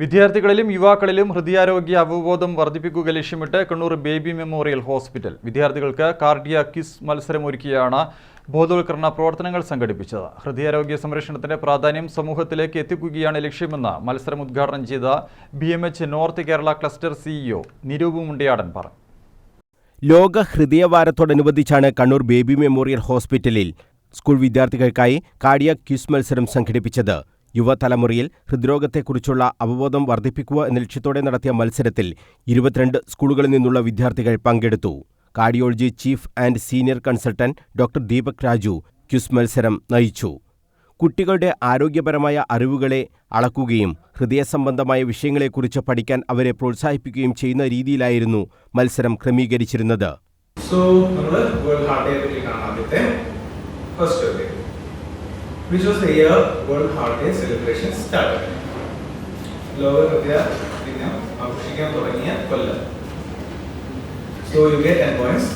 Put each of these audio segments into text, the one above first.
വിദ്യാർത്ഥികളിലും യുവാക്കളിലും ഹൃദയാരോഗ്യ അവബോധം വർദ്ധിപ്പിക്കുക ലക്ഷ്യമിട്ട് കണ്ണൂർ ബേബി മെമ്മോറിയൽ ഹോസ്പിറ്റൽ. വിദ്യാർത്ഥികൾക്ക് കാർഡിയ ക്വിസ് മത്സരമൊരുക്കിയാണ് ബോധവൽക്കരണ പ്രവർത്തനങ്ങൾ സംഘടിപ്പിച്ചത്. ഹൃദയാരോഗ്യ സംരക്ഷണത്തിന്റെ പ്രാധാന്യം സമൂഹത്തിലേക്ക് എത്തിക്കുകയാണ് ലക്ഷ്യമെന്ന് മത്സരം ഉദ്ഘാടനം ചെയ്ത B North Kerala cluster CEO Nirup Mundiyadan പറഞ്ഞു. ലോക ഹൃദയവാരത്തോടനുബന്ധിച്ചാണ് കണ്ണൂർ ബേബി മെമ്മോറിയൽ ഹോസ്പിറ്റലിൽ സ്കൂൾ വിദ്യാർത്ഥികൾക്കായി കാർഡിയ ക്യൂസ് മത്സരം സംഘടിപ്പിച്ചത്. യുവതലമുറയിൽ ഹൃദ്രോഗത്തെക്കുറിച്ചുള്ള അവബോധം വർദ്ധിപ്പിക്കുക എന്ന ലക്ഷ്യത്തോടെ നടത്തിയ മത്സരത്തിൽ ഇരുപത്തിരണ്ട് സ്കൂളുകളിൽ നിന്നുള്ള വിദ്യാർത്ഥികൾ പങ്കെടുത്തു. Cardiology chief and senior consultant doctor Deepak Raju quiz മത്സരം നയിച്ചു. കുട്ടികളുടെ ആരോഗ്യപരമായ അറിവുകളെ അളക്കുകയും ഹൃദയ സംബന്ധമായ വിഷയങ്ങളെക്കുറിച്ച് പഠിക്കാൻ അവരെ പ്രോത്സാഹിപ്പിക്കുകയും ചെയ്യുന്ന രീതിയിലായിരുന്നു മത്സരം ക്രമീകരിച്ചിരുന്നത്. സോ നമ്മൾ വേൾഡ് ഹാർട്ട് ആദ്യത്തെ. First day was the year World Heart Day celebration started. ലോക ഹൃദയ ദിനം ആഘോഷിക്കാൻ തുടങ്ങിയ കൊല്ലം so you get ten points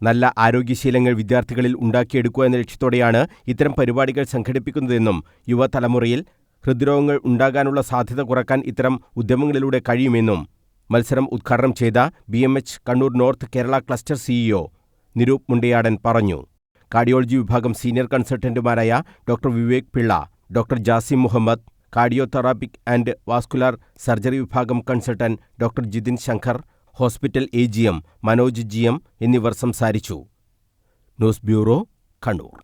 നല്ല ആരോഗ്യശീലങ്ങൾ വിദ്യാർത്ഥികളിൽ ഉണ്ടാക്കിയെടുക്കുക എന്ന ലക്ഷ്യത്തോടെയാണ് ഇത്തരം പരിപാടികൾ സംഘടിപ്പിക്കുന്നതെന്നും യുവതലമുറയിൽ ഹൃദ്രോഗങ്ങൾ ഉണ്ടാകാനുള്ള സാധ്യത കുറയ്ക്കാൻ ഇത്തരം ഉദ്യമങ്ങളിലൂടെ കഴിയുമെന്നും മത്സരം ഉദ്ഘാടനം ചെയ്ത B Kannur North Kerala cluster CEO Nirup Mundayadan പറഞ്ഞു. കാർഡിയോളജി വിഭാഗം senior കൺസൾട്ടന്റുമാരായ doctor Vivek Pillai doctor Jasim Muhammad cardiothoracic and vascular surgery വിഭാഗം consultant doctor Jithin Shankar hospital A G M Manoj G M എന്നിവർ സംസാരിച്ചു. News bureau Kannur.